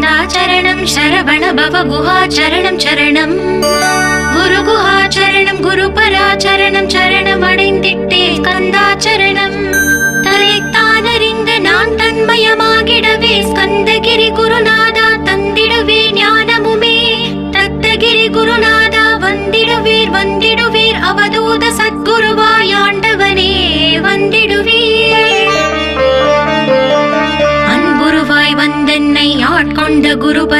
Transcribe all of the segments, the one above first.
ஸ்கந்தாச்சரணம் சரவண பவ குஹாச்சரணம் சரணம் குரு குஹாச்சரணம் குரு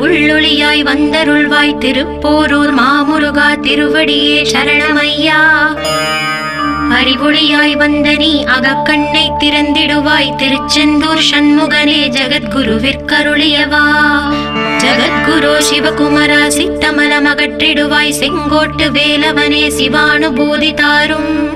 உள்ளொளியாய் வந்தருள்வாய் திருப்போரூர் மாமுருகா திருவடியே சரணமையா. அறிவொளியாய் வந்த நீ அகக்கண்ணை திறந்திடுவாய் திருச்செந்தூர் சண்முகனே ஜகத்குருவிற்கருளியவா. ஜகத்குரு சிவகுமரா சித்தமலம் அகற்றிடுவாய் செங்கோட்டு வேலவனே சிவானுபூதி தாரும்.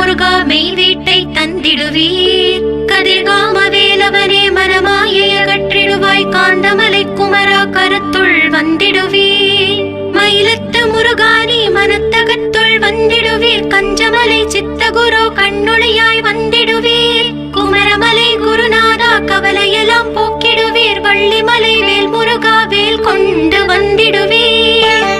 முருகா மெய் வீட்டை தந்திடுவீர். கதிர்காம வேலவனே மனமாயை அகற்றிடுவாய். காந்தமலை குமரா கருத்துள் வந்திடுவீர். மயிலத்து முருகானி மனத்தகத்துள் வந்திடுவீர். கஞ்சமலை சித்தகுரு கண்ணுளையாய் வந்திடுவீர். குமரமலை குருநாதா கவலையெல்லாம் போக்கிடுவீர். வள்ளிமலை வேல் முருகா வேல் கொண்டு வந்திடுவீர்.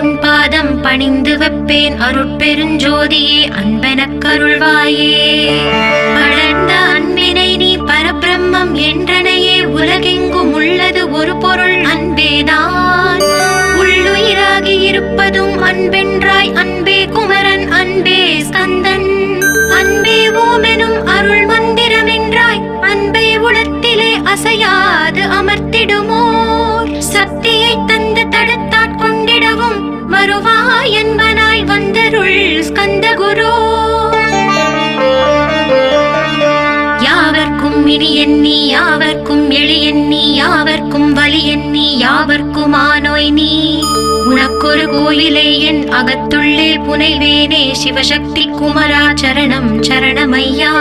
உன் பாதம் பணிந்து வைப்பேன். அருட்பெருஞ்சோதியே அன்பெனக் கருள்வாயே வளர்ந்த அன்பினை நீ பரபிரம்மம் என்றனையே உலகெங்கும் உள்ளது ஒரு பொருள் அன்பேதான் உள்ளுயிராகி இருப்பதும் அன்பென்றாய் அன்பே குமரன் அன்பே ஸ்கந்தன். அன்பே ஓமெனும் அருள் மந்திரம் என்றாய் அன்பை உளத்திலே அசையாது அமர்த்திடுமோ அருள் ஸ்கந்த குரு யாவர்க்கும் இனி எண்ணி யாவர்க்கும் எளி எண்ணி யாவர்க்கும் வலி எண்ணி யாவர்க்கும் ஆனோய் நீ. உனக்கொரு கோயிலே என் அகத்துள்ளே புனைவேனே சிவசக்தி குமரா சரணம் சரணமையா.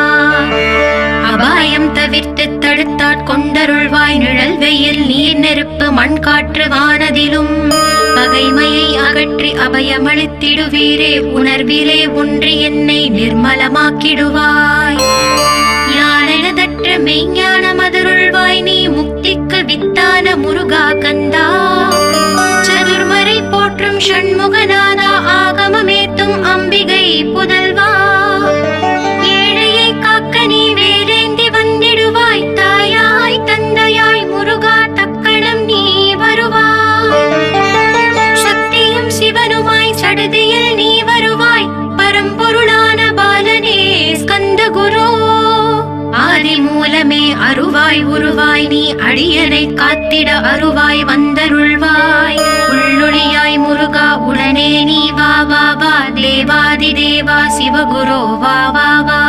அபாயம் தவிர்த்து தடுத்தாட் கொண்டருள்வாய் நிழல் வெயில் நீர் நெருப்பு மண் காற்று வானதிலும். பகைமையை அகற்றி அபயமளித்திடுவீரே உணர்விலே ஒன்று என்னை நிர்மலமாக்கிடுவாய். ஞானதற்ற மெய்ஞான மதுருள்வாய் நீ முக்திக்கு வித்தான முருகா கந்தா. சதுர்மறை போற்றும் ஷண்முகநாதா ஆகமமேத்தும் அம்பிகை புதல்வா. அருள்வாய் நீ அடியனை காத்திட அருவாய் வந்தருள்வாய். உள்ளொளியாய் முருகா உடனே நீ வா வா வா. தேவாதி தேவா சிவகுரு வா வா வா.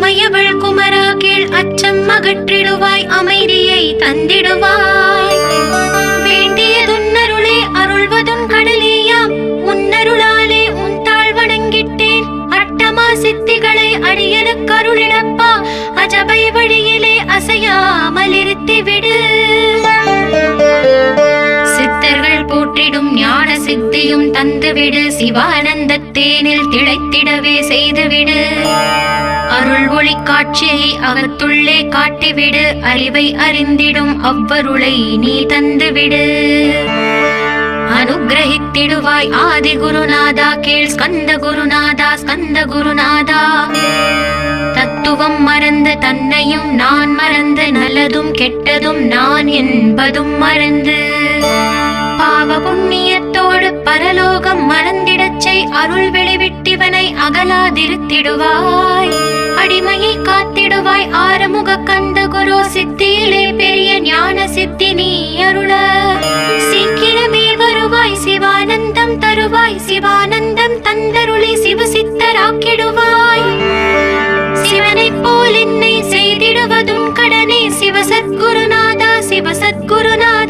உமையவள் குமரா கீழ் அச்சம் அகற்றிடுவாய் அமைதியை தந்திடுவாய். வேண்டியதுன்னருளே அருள்வதும் கடலேயாம் உன்னருளாலே உன் தாழ் வணங்கிட்டேன் அட்டமா சித்திகளை அடியனுக்கு அருளிடப்பா அஜபை வழியிலே அசையாமல் இருத்தி சித்தர்கள் போற்றிடும் ஞான சித்தியும் தந்துவிடு சிவானந்த தேனில் திளைத்திடவே செய்துவிடு. அருள் ஒளி காட்சியை அகத்துள்ளே காட்டிவிடு. அறிவை அறிந்திடும் அவ்வருளை நீ தந்துவிடு. அனுகிரகித்திடுவாய் ஆதி குருநாதா கீழ் ஸ்கந்த குருநாதா ஸ்கந்த குருநாதா தத்துவம் மறந்து தன்னையும் நான் மறந்து நல்லதும் கெட்டதும் நான் என்பதும் மறந்து. பாவ புண்ணியத்தோடு பரலோகம் மறந்திடச்சை அருள் வெளிவிட்டிவனை அகலாதிருத்திடுவாய். அடிமையை காத்திடுவாய். ஆறுமுக கந்த குரு சித்தியிலே பெரிய ஞான சித்தி நீ அருள. சீக்கிரமே வருவாய் சிவானந்தம் தருவாய். சிவானந்தம் தந்தருளி சிவசித்தராக்கிடுவாய். சிவனைப் போல் என்னை செய்திடுவதும் கடனே. சிவசத்குருநாதா சிவ சத்குருநாதா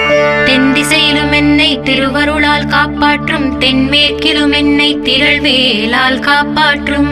தென் திசையிலும் என்னை திருவருளால் காப்பாற்றும் தென்மேற்கிலும் என்னை திரள்வேலால் காப்பாற்றும்.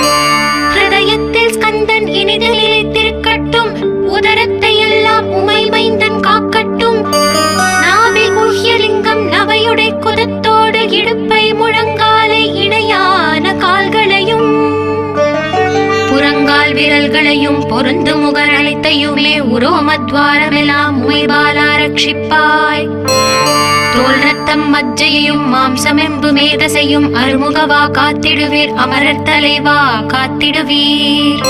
உயிர்களையும் பொருந்து முகர் அனைத்தையுமே உரோமத்வாரமெல்லாம் உமைபாலா ரட்சிப்பாய். தோல் ரத்தம் மஜ்ஜையையும் மாம்சமெம்பு மேதசையும் அருமுகவா காத்திடுவீர் அமரர் தலைவா காத்திடுவீர்.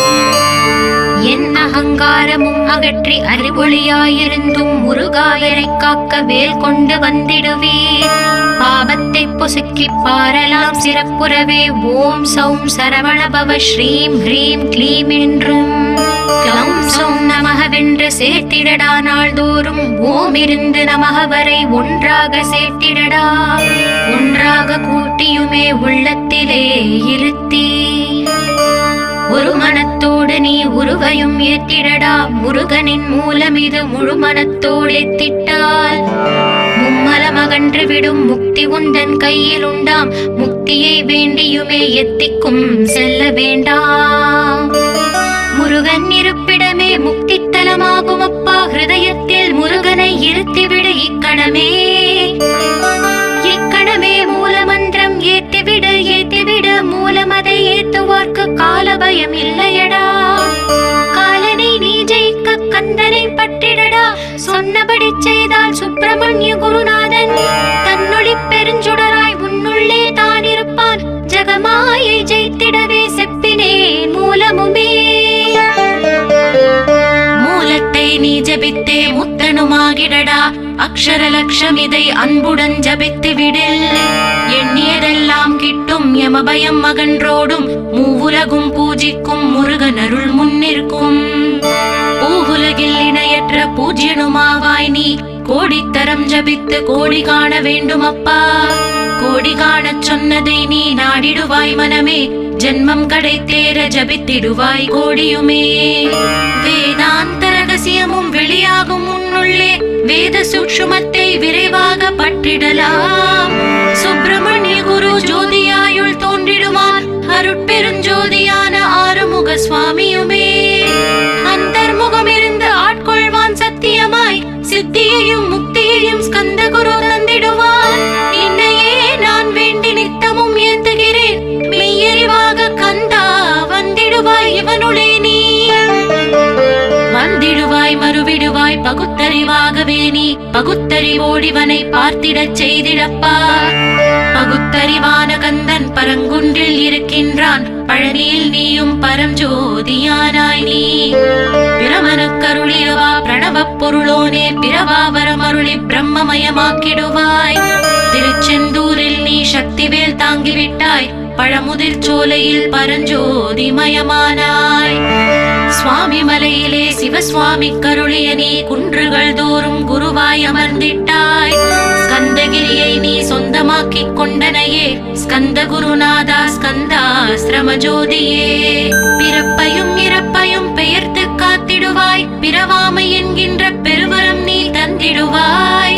என் அகங்காரமும் அகற்றி அறிவொளியாயிருந்தும் முருகாயனை காக்க வேல் கொண்டு வந்திடுவீர். பாபத்தை பொசுக்கி பாரலாம் சிறப்புறவே. ஓம் சௌம் சரவணபவ ஸ்ரீம் ஹ்ரீம் க்ளீம் என்றும். க்ளௌம் சௌம் நமகவென்று சேர்த்திடடா நாள்தோறும். ஓம் இருந்து நமக வரை ஒன்றாக சேர்த்திடடா. ஒன்றாக கூட்டியுமே உள்ளத்திலே இருத்தி ஒரு மனத்தோடு நீ உருவையும் ஏத்திடடா முருகனின் மூலம் இது முழு மனத்தோடு ஏத்திட்டால் மும்மலம் அகன்று விடும் முக்தி உந்தன் கையில் உண்டாம். முக்தியை வேண்டியுமே எத்திக்கும் செல்ல வேண்டாம். முருகன் இருப்பிடமே முக்தி தலமாகும் அப்பா. ஹிருதயத்தில் முருகனை இருத்திவிடு இக்கணமே. பயம் இல்லையடா காலனை நீ ஜெயிக்க கந்தனை பற்றிடடா. சொன்னபடி செய்தால் சுப்பிரமணிய குருநாதன் தன்னொழி பெருஞ்சுடராய் உன்னுள்ளே தான் இருப்பான் ஜெகமாயை ஜெயித்திடவே செப்பினே மூலமுமே. மூலத்தை நீ ஜபித்தே முத்தனுமாகிடடா. அக்ஷர லட்சம் இதை அன்புடன் ஜபித்து விடில் எண்ணியதெல்லாம் கிட்டும் யமபயம் அகன்றோடும் மூவுலகும் பூஜிக்கும் முருகன் அருள் முன்னிற்கும். பூவுலகில் இணையற்ற பூஜ்யனுமாவாய் நீ கோடித்தரம் ஜபித்து கோடி காண வேண்டும் அப்பா. கோடி காணச் சொன்னதை நீ நாடிடுவாய் மனமே ஜென்மம் கடை தேர ஜபித்திடுவாய் கோடியுமே. வேதாந்த ரகசியமும் வெளியாகும் உன்னுள்ளே வேத சுக்ஷுமத்தை விரைவாக பற்றிடலாம். சுப்பிரமணிய குரு ஜோதி அருட்பெருஞ்சோதியான ஆறுமுக சுவாமியுமே அந்தர்முகம் இருந்து ஆட்கொள்வான் சத்தியமாய் சித்தியையும் முக்தியையும் ஸ்கந்த குரு தந்திடுவான் என்னையே நான் வேண்டி நித்தமும் ஏந்துகிறேன். மெய்யறிவாக கந்தா வந்திடுவாய் இவனுளே நீ. வந்திடுவாய் மறுவிடுவாய் பகுத்தறிவாகவே நீ. பகுத்தறிவோடிவனை பார்த்திடச் செய்திடப்பா. பகுத்தறிவான கந்தன் பரங்குன்றில் இருக்கின்றான். பழனியில் நீயும் பரஞ்சோதியானாய் நீ. பிரமனுக்கருளியவா பிரணவ பொருளோனே பிரவாவரம் பிரம்மமயமாக்கிடுவாய். திருச்செந்தூரில் நீ சக்திவேல் தாங்கிவிட்டாய். பழமுதிர் சோலையில் பரஞ்சோதி மயமானாய் சுவாமி மலையிலே சிவசுவாமி கருளிய நீ குன்றுகள் தோறும் குருவாய் அமர்ந்திட்டாய். ஸ்கந்தகிரியை நீ சொந்தமாக்கிக் கொண்டனையே. ஸ்கந்த குருநாதா ஸ்கந்தாசிரம ஜோதியே பிறப்பையும் இறப்பையும் பெயர்த்து காத்திடுவாய். பிறவாமை என்கின்ற பெருவரம் நீ தந்திடுவாய்.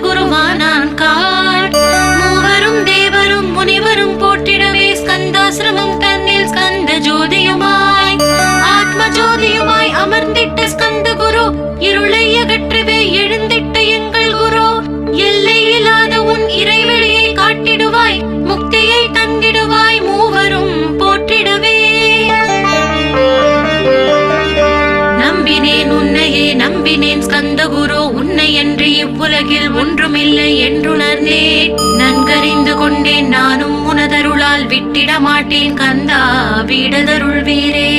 விடமாட்டேன் கந்தா விடதருள் வீரே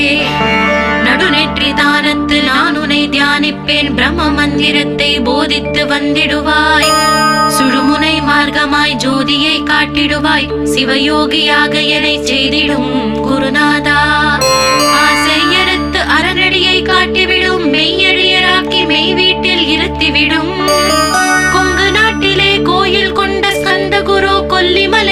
நடுநெற்றி தானத்து நான் உனை தியானிப்பேன். பிரம்ம மந்திரத்தை போதித்து வந்திடுவாய். சுழுமுனை மார்க்கமாய் ஜோதியை காட்டிடுவாய். சிவயோகியாக என்னை செய்திடும் குருநாதா. ஆசையறுத்து அறநடியை காட்டிவிடும். மெய்யழியராக்கி மெய் வீட்டில் இருத்திவிடும். கொங்கு நாட்டிலே கோயில் கொண்ட ஸ்கந்த குரு கொல்லிமலை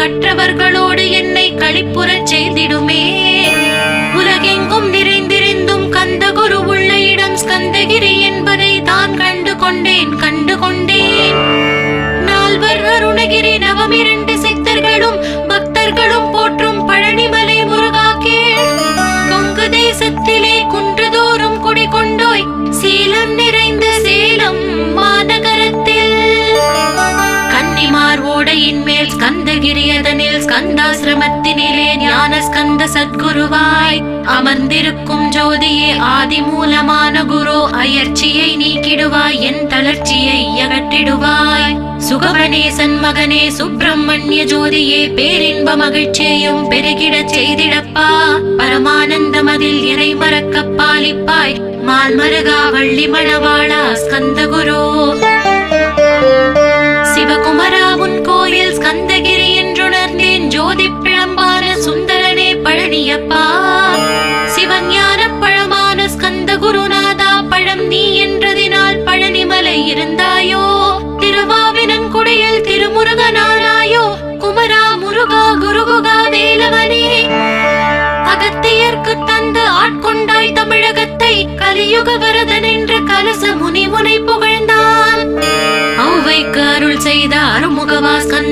கற்றவர்களோடு என்னை களிப்புறச் செய்திடுமே. உலகெங்கும் நிறைந்திருந்தும் கந்த குரு உள்ள இடம் ஸ்கந்தகிரி என்பதை தான் கண்டு கொண்டேன் கண்டு கொண்டேன். நால்வர் அருணகிரி நவமிரண்டு சித்தர்களும் பக்தர்களும் போற்றும் ஸ்கந்தகிரி ஸ்கந்தாசிரமத்தினிலே ஞான ஸ்கந்த சத்குருவாய் அமர்ந்திருக்கும் ஜோதியே ஆதி மூலமான குரு அயர்ச்சியை நீக்கிடுவாய் என் தளர்ச்சியை அகற்றிடுவாய். சுகவனே சன்மகனே சுப்பிரமணிய ஜோதியே பேரின்ப மகிழ்ச்சியையும் பெருகிடச் செய்திடப்பா. பரமானந்தம் அதில் இறை மறக்க பாலிப்பாய்? மால்மருகா வள்ளி மணவாளா ஸ்கந்த குரு. சிவகுமரா உன் கோயில் ஸ்கந்தகிரி பழனியப்பா. சிவஞான பழமான ஸ்கந்த குருநாதா பழம் நீ என்றதினால் பழனிமலை இருந்தாயோ? திருவாவினன் குடையில் திருமுருகனானாயோ? குமரா முருகா குருகுகா வேலவனே. அகத்தியர்க்கு தந்து ஆட்கொண்டாய் தமிழகத்தை கலியுக வரதன் என்று கலச முனி முனை புகழ்ந்தான். அவ்வைக்கு அருள் செய்த அருமுகவாஸ்கன்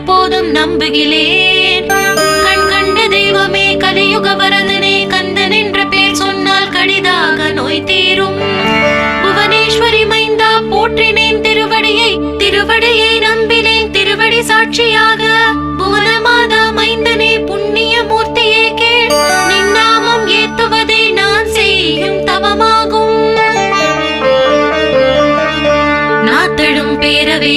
ஒருபோதும் நம்புகிறேன். கண் கண்ட தெய்வமே கலியுக வரதனே கந்தன் என்ற பேர் சொன்னால் கடிதாக நோய் தீரும். புவனேஸ்வரி மைந்தா போற்றினேன் திருவடியை திருவடியை நம்பினேன் திருவடி சாட்சியாக. புவனமாதா மைந்தனே புண்ணிய மூர்த்தியே கேள். நின் நாமம் ஏத்துவதே நான் செய்யும் தவமாகும். நாத்தடும் பேரவே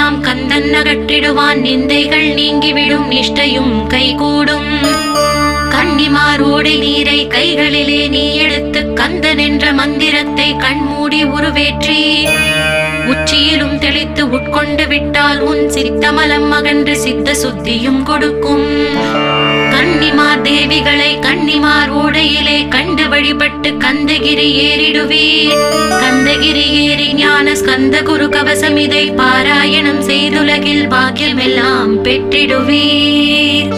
எல்லாம் கந்தன் அகற்றிடுவான். நிந்தைகள் நீங்கிவிடும் நிஷ்டையும் கைகூடும். கன்னிமார் ஓடை நீரை கைகளிலே நீ எடுத்து கந்தன் என்ற மந்திரத்தை கண்மூடி உருவேற்றி உச்சியிலும் தெளித்து உட்கொண்டு விட்டால் உன் சித்தமலம் அகன்று சித்த சுத்தியும் கொடுக்கும். கன்னிமார் தேவிகளை கன்னிமார் ஓடையிலே கண் வழிபட்டு கந்தகிரி ஏறிடுவீர். கந்தகிரி ஏறி ஞான ஸ்கந்த குரு கவசம் இதை பாராயணம் செய்துலகில் பாக்கியமெல்லாம் பெற்றிடுவீர்.